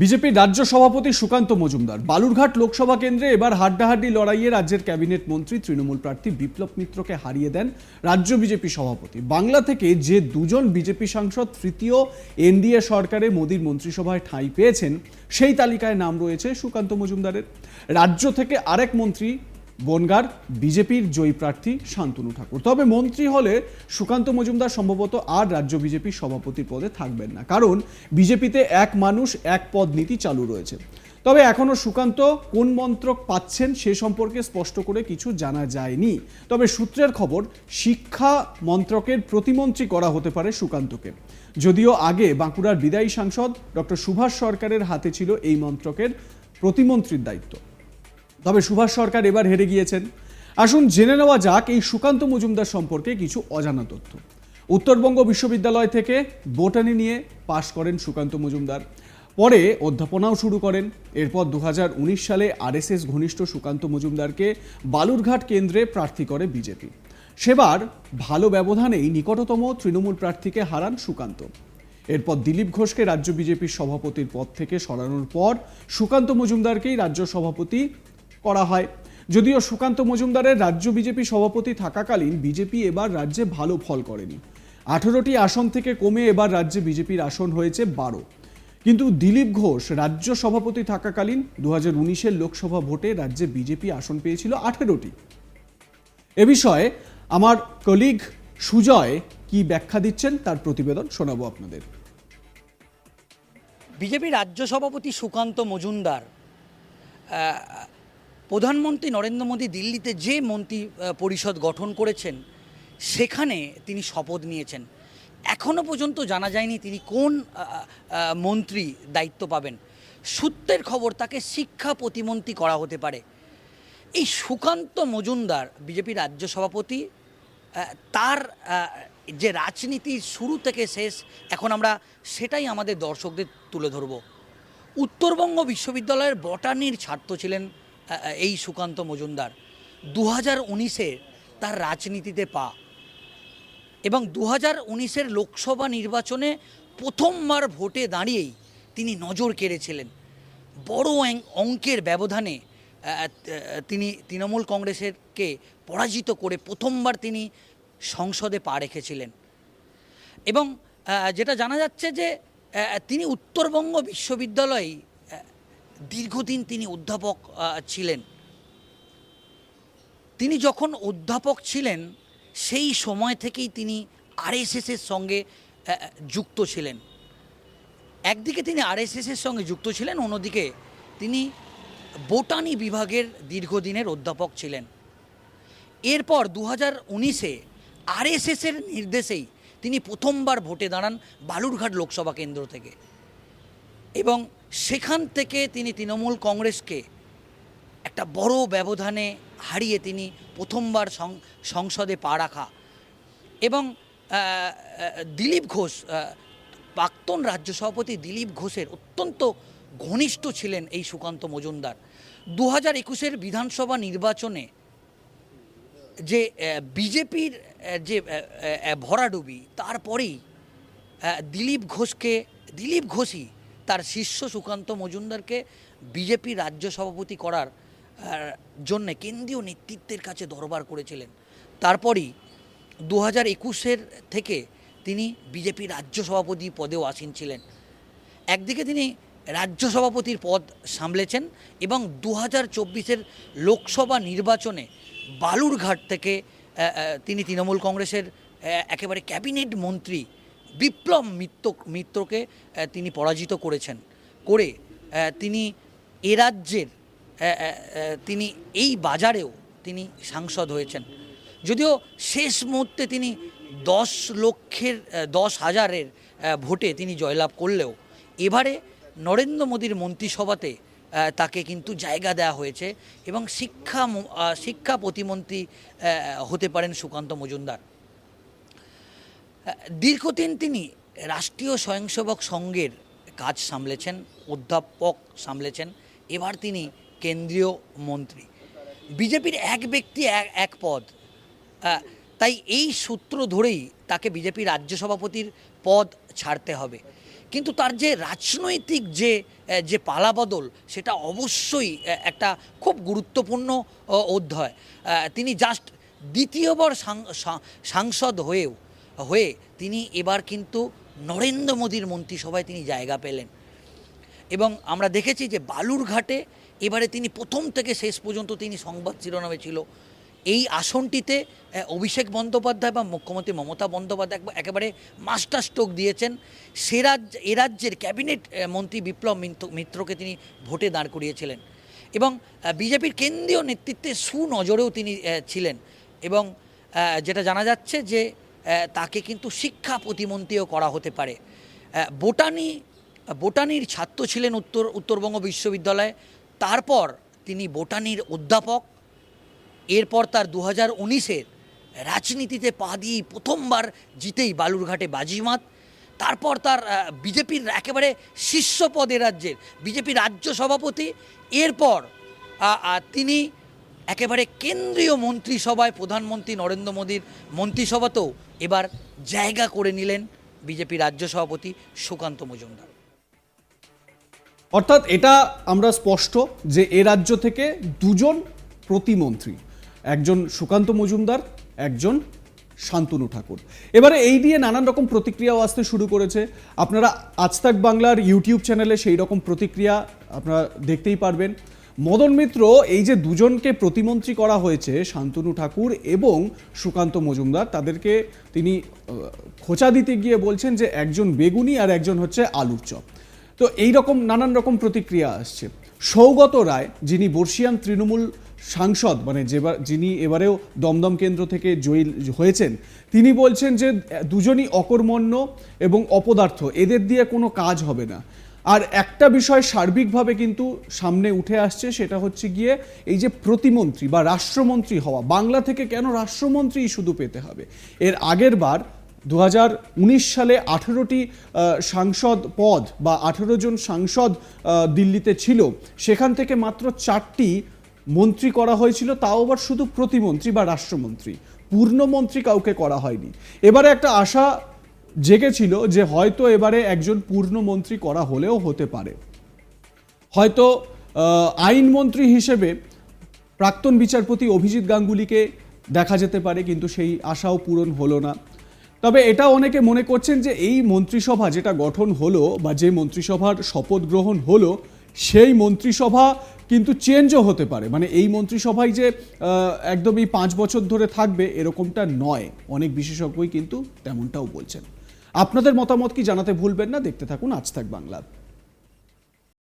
বিজেপির রাজ্য সভাপতি সুকান্ত মজুমদার। বালুরঘাট লোকসভা কেন্দ্রে এবার হাড্ডাহাড্ডি লড়াইয়ে রাজ্যের ক্যাবিনেট মন্ত্রী তৃণমূল প্রার্থী বিপ্লব মিত্রকে হারিয়ে দেন রাজ্য বিজেপি সভাপতি। বাংলা থেকে যে দুজন বিজেপি সাংসদ তৃতীয় এনডিএ সরকারে মোদীর মন্ত্রিসভায় ঠাঁই পেয়েছেন, সেই তালিকায় নাম রয়েছে সুকান্ত মজুমদারের। রাজ্য থেকে আরেক মন্ত্রী বনগার বিজেপির জয়ী প্রার্থী শান্তনু ঠাকুর। তবে মন্ত্রী হলে সুকান্ত মজুমদার সম্ভবত আর রাজ্য বিজেপির সভাপতি পদে থাকবেন না। কারণ বিজেপিতে এক মানুষ, এক পদ নীতি চালু রয়েছে। তবে এখনও সুকান্ত কোন মন্ত্রক পাচ্ছেন সে সম্পর্কে স্পষ্ট করে কিছু জানা যায়নি। তবে সূত্রের খবর, শিক্ষা মন্ত্রকের প্রতিমন্ত্রী করা হতে পারে সুকান্তকে। যদিও আগে বাঁকুড়ার বিদায়ী সাংসদ ডক্টর সুভাষ সরকারের হাতে ছিল এই মন্ত্রকের প্রতিমন্ত্রীর দায়িত্ব। তবে সুভাষ সরকার এবার হেরে গিয়েছেন। আসুন জেনে নেওয়া যাক এই সুকান্ত মজুমদার সম্পর্কে কিছু অজানা তথ্য। উত্তরবঙ্গ বিশ্ববিদ্যালয় থেকে বোটানি নিয়ে পাশ করেন সুকান্ত মজুমদার। পরে অধ্যাপনাও শুরু করেন। এরপর দুহাজার উনিশ সালে আরএসএস ঘনিষ্ঠ সুকান্ত মজুমদারকে বালুরঘাট কেন্দ্রে প্রার্থী করে বিজেপি। সেবার ভালো ব্যবধানেই নিকটতম তৃণমূল প্রার্থীকে হারান সুকান্ত। এরপর দিলীপ ঘোষকে রাজ্য বিজেপির সভাপতির পদ থেকে সরানোর পর সুকান্ত মজুমদারকেই রাজ্য সভাপতি করা হয়। যদিও সুকান্ত মজুমদারের রাজ্য বিজেপি সভাপতি থাকাকালীন বিজেপি এবার রাজ্যে ভালো ফল করেনি। আঠেরোটি আসন থেকে কমে এবার রাজ্যে বিজেপির আসন হয়েছে বারো। কিন্তু দিলীপ ঘোষ রাজ্য সভাপতি থাকাকালীন দু হাজার লোকসভা ভোটে রাজ্যে বিজেপি আসন পেয়েছিল আঠেরোটি। এ বিষয়ে আমার কলিগ সুজয় কি ব্যাখ্যা দিচ্ছেন তার প্রতিবেদন শোনাবো আপনাদের। বিজেপি রাজ্য সভাপতি সুকান্ত মজুমদার প্রধানমন্ত্রী নরেন্দ্র মোদী দিল্লিতে যে মন্ত্রী পরিষদ গঠন করেছেন, সেখানে তিনি শপথ নিয়েছেন। এখনও পর্যন্ত জানা যায়নি তিনি কোন মন্ত্রী দায়িত্ব পাবেন। সূত্রের খবর তাকে শিক্ষা প্রতিমন্ত্রী করা হতে পারে। এই সুকান্ত মজুমদার, বিজেপি রাজ্য সভাপতি তার যে রাজনীতির শুরু থেকে শেষ, এখন আমরা সেটাই আমাদের দর্শকদের তুলে ধরব। উত্তরবঙ্গ বিশ্ববিদ্যালয়ের বটানির ছাত্র ছিলেন এই সুকান্ত মজুমদার দু হাজার উনিশে তার রাজনীতিতে পা। এবং দু হাজার উনিশের লোকসভা নির্বাচনে প্রথমবার ভোটে দাঁড়িয়েই তিনি নজর কেড়েছিলেন। বড় অঙ্কের ব্যবধানে তিনি তৃণমূল কংগ্রেসেরকে পরাজিত করে প্রথমবার তিনি সংসদে পা রেখেছিলেন। এবং যেটা জানা যাচ্ছে যে তিনি উত্তরবঙ্গ বিশ্ববিদ্যালয়ে দীর্ঘদিন তিনি অধ্যাপক ছিলেন। তিনি যখন অধ্যাপক ছিলেন, সেই সময় থেকেই তিনি আরএসএসের সঙ্গে যুক্ত ছিলেন। একদিকে তিনি আরএসএসের সঙ্গে যুক্ত ছিলেন, অন্যদিকে তিনি বোটানি বিভাগের দীর্ঘদিনের অধ্যাপক ছিলেন। এরপর দু হাজার উনিশে আরএসএসের নির্দেশেই তিনি প্রথমবার ভোটে দাঁড়ান বালুরঘাট লোকসভা কেন্দ্র থেকে। এবং সেখান থেকে তিনি তৃণমূল কংগ্রেসকে একটা বড় ব্যবধানে হারিয়ে তিনি প্রথমবার সংসদে পা রাখা। এবং দিলীপ ঘোষ প্রাক্তন রাজ্য সভাপতি দিলীপ ঘোষের অত্যন্ত ঘনিষ্ঠ ছিলেন এই সুকান্ত মজুমদার। দু হাজার একুশের বিধানসভা নির্বাচনে যে বিজেপির যে ভরাডুবি, তারপরেই দিলীপ ঘোষকে, দিলীপ ঘোষই তার শিষ্য সুকান্ত মজুমদারকে বিজেপি রাজ্য সভাপতি করার জন্য কেন্দ্রীয় নেতৃত্বের কাছে দরবার করেছিলেন। তারপরই দু হাজার একুশের থেকে তিনি বিজেপি রাজ্য সভাপতি পদেও আসীন ছিলেন। একদিকে তিনি রাজ্য সভাপতির পদ সামলেছেন এবং দু হাজার চব্বিশের লোকসভা নির্বাচনে বালুরঘাট থেকে তিনি তৃণমূল কংগ্রেসের একেবারে ক্যাবিনেট মন্ত্রী বিপ্লব মিত্র, মিত্রকে তিনি পরাজিত করেছেন। করে তিনি এ রাজ্যের তিনি এই বাজারেও তিনি সাংসদ হয়েছেন। যদিও শেষ মুহূর্তে তিনি দশ লক্ষের দশ হাজারের ভোটে তিনি জয়লাভ করলেও এবারে নরেন্দ্র মোদীর মন্ত্রিসভাতে তাকে কিন্তু জায়গা দেওয়া হয়েছে এবং শিক্ষা শিক্ষা প্রতিমন্ত্রী হতে পারেন সুকান্ত মজুমদার। দীর্ঘদিন তিনি রাষ্ট্রীয় স্বয়ংসেবক সংঘের কাজ সামলেছেন, অধ্যাপক সামলেছেন। এবার তিনি কেন্দ্রীয় মন্ত্রী। বিজেপির এক ব্যক্তি এক পদ। তাই এই সূত্র ধরেই তাকে বিজেপি রাজ্য সভাপতির পদ ছাড়তে হবে। কিন্তু তার যে রাজনৈতিক যে যে পালাবদল, সেটা অবশ্যই একটা খুব গুরুত্বপূর্ণ অধ্যায়। তিনি জাস্ট দ্বিতীয়বার সাংসদ হয়েও হয়ে তিনি এবার কিন্তু নরেন্দ্র মোদীর মন্ত্রিসভায় তিনি জায়গা পেলেন। এবং আমরা দেখেছি যে বালুরঘাটে এবারে তিনি প্রথম থেকে শেষ পর্যন্ত তিনি সংবাদ শিরোনামে ছিল। এই আসনটিতে অভিষেক বন্দ্যোপাধ্যায় বা মুখ্যমন্ত্রী মমতা বন্দ্যোপাধ্যায় একবার- মাস্টার স্ট্রোক দিয়েছেন। সে রাজ্য, এ রাজ্যের ক্যাবিনেট মন্ত্রী বিপ্লব মিত্রকে তিনি ভোটে দাঁড় করিয়েছিলেন। এবং বিজেপির কেন্দ্রীয় নেতৃত্বে সুনজরেও তিনি ছিলেন। এবং যেটা জানা যাচ্ছে যে তাকে কিন্তু শিক্ষা প্রতিমন্ত্রীও করা হতে পারে। বোটানি, বোটানির ছাত্র ছিলেন উত্তর, উত্তরবঙ্গ বিশ্ববিদ্যালয়ে। তারপর তিনি বোটানির অধ্যাপক। এরপর তার দু হাজার উনিশের রাজনীতিতে পা দিয়ে প্রথমবার জিতেই বালুরঘাটে বাজিমাত। তারপর তার বিজেপির একেবারে শীর্ষ পদে রাজ্যের, বিজেপি রাজ্য সভাপতি। এরপর তিনি একেবারে কেন্দ্রীয় মন্ত্রিসভায় প্রধানমন্ত্রী নরেন্দ্র মোদীর মন্ত্রিসভাতেও এবার জায়গা করে নিলেন বিজেপি রাজ্য সভাপতি সুকান্ত মজুমদার। অর্থাৎ এটা আমরা স্পষ্ট যে এ রাজ্য থেকে দুজন প্রতিমন্ত্রী, একজন সুকান্ত মজুমদার, একজন শান্তনু ঠাকুর। এবারে এই দিয়ে নানান রকম প্রতিক্রিয়াও আসতে শুরু করেছে। আপনারা আজতাক বাংলার ইউটিউব চ্যানেলে সেই রকম প্রতিক্রিয়া আপনারা দেখতেই পারবেন। মদন মিত্র, এই যে দুজনকে প্রতিমন্ত্রী করা হয়েছে, শান্তনু ঠাকুর এবং সুকান্ত মজুমদার, তাদেরকে তিনি খোঁচা দিতে গিয়ে বলছেন যে একজন বেগুনি আর একজন হচ্ছে আলুর চপ। তো এই রকম নানান রকম প্রতিক্রিয়া আসছে। সৌগত রায়, যিনি বর্ষিয়ান তৃণমূল সাংসদ মানে যেবার, যিনি এবারেও দমদম কেন্দ্র থেকে জয়ী হয়েছেন, তিনি বলছেন যে দুজনই অকর্মণ্য এবং অপদার্থ, এদের দিয়ে কোনো কাজ হবে না। আর একটা বিষয় সার্বিকভাবে কিন্তু সামনে উঠে আসছে, সেটা হচ্ছে গিয়ে এই যে প্রতিমন্ত্রী বা রাষ্ট্রমন্ত্রী হওয়া, বাংলা থেকে কেন রাষ্ট্রমন্ত্রী শুধু পেতে হবে? এর আগের বার দু হাজার উনিশ সালে আঠেরোটি সাংসদ পদ বা আঠেরো জন সাংসদ দিল্লিতে ছিল, সেখান থেকে মাত্র চারটি মন্ত্রী করা হয়েছিল, তাও আবার শুধু প্রতিমন্ত্রী বা রাষ্ট্রমন্ত্রী। পূর্ণমন্ত্রী কাউকে করা হয়নি। এবারে একটা আশা জেগেছিল যে হয়তো এবারে একজন পূর্ণমন্ত্রী করা হলেও হতে পারে। হয়তো আইনমন্ত্রী হিসেবে প্রাক্তন বিচারপতি অভিজিৎ গাঙ্গুলিকে দেখা যেতে পারে, কিন্তু সেই আশাও পূরণ হলো না। তবে এটা অনেকে মনে করছেন যে এই মন্ত্রিসভা যেটা গঠন হলো বা যে মন্ত্রিসভার শপথ গ্রহণ হলো, সেই মন্ত্রিসভা কিন্তু চেঞ্জও হতে পারে। মানে এই মন্ত্রিসভায় যে একদমই পাঁচ বছর ধরে থাকবে, এরকমটা নয়। অনেক বিশেষজ্ঞই কিন্তু তেমনটাও বলছেন। আপনাদের মতামত কি জানাতে ভুলবেন না? দেখতে থাকুন আজ থাক বাংলা।